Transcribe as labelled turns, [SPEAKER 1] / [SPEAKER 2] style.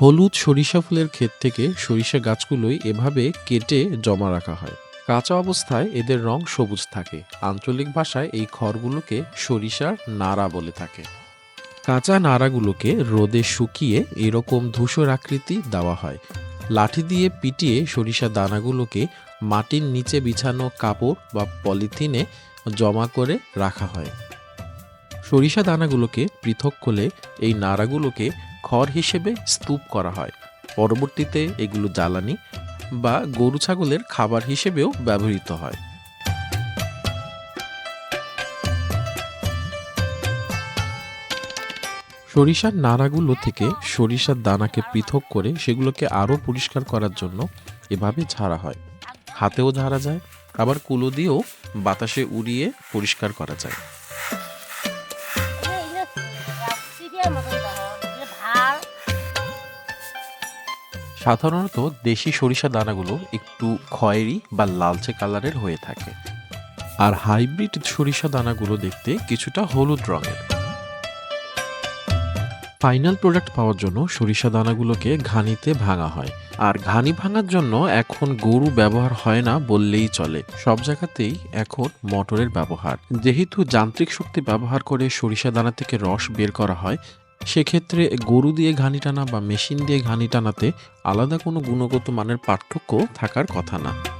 [SPEAKER 1] হলুদ সরিষা ফুলের ক্ষেত থেকে সরিষা গাছগুলোই এভাবে কেটে জমা রাখা হয়। কাঁচা অবস্থায় এদের রং সবুজ থাকে। আঞ্চলিক ভাষায় এই খড়গুলোকে সরিষার নাড়া বলে থাকে। কাঁচা নাড়াগুলোকে রোদে শুকিয়ে এরকম ধূসর আকৃতি দেওয়া হয়। লাঠি দিয়ে পিটিয়ে সরিষা দানাগুলোকে মাটির নিচে বিছানো কাপড় বা পলিথিনে জমা করে রাখা হয়। সরিষা দানাগুলোকে পৃথক করলে এই নাড়াগুলোকে খড় হিসেবে স্তূপ করা হয়। পরবর্তীতে এগুলো জ্বালানি বা গরু ছাগলের খাবার হিসেবেও ব্যবহৃত হয়। সরিষার নাড়াগুলো থেকে সরিষার দানাকে পৃথক করে সেগুলোকে আরও পরিষ্কার করার জন্য এভাবে ঝাড়া হয়। হাতেও ঝাড়া যায়, আবার কুলো দিয়েও বাতাসে উড়িয়ে পরিষ্কার করা যায়। সাধারণত দেশি সরিষা দানাগুলো একটু খয়েরি বা লালচে কালারের হয়ে থাকে। আর হাইব্রিড সরিষা দানাগুলো দেখতে কিছুটা হলুদ রঙের। ফাইনাল প্রোডাক্ট পাওয়ার জন্য সরিষা দানাগুলোকে ঘানিতে ভাঙা হয়। আর ঘানি ভাঙার জন্য এখন গরু ব্যবহার হয় না বললেই চলে। সব জায়গাতেই এখন মোটরের ব্যবহার। যেহেতু যান্ত্রিক শক্তি ব্যবহার করে সরিষা দানা থেকে রস বের করা হয় সেক্ষেত্রে গরু দিয়ে ঘানি টানা বা মেশিন দিয়ে ঘানি টানাতে আলাদা কোনো গুণগত মানের পার্থক্য থাকার কথা না।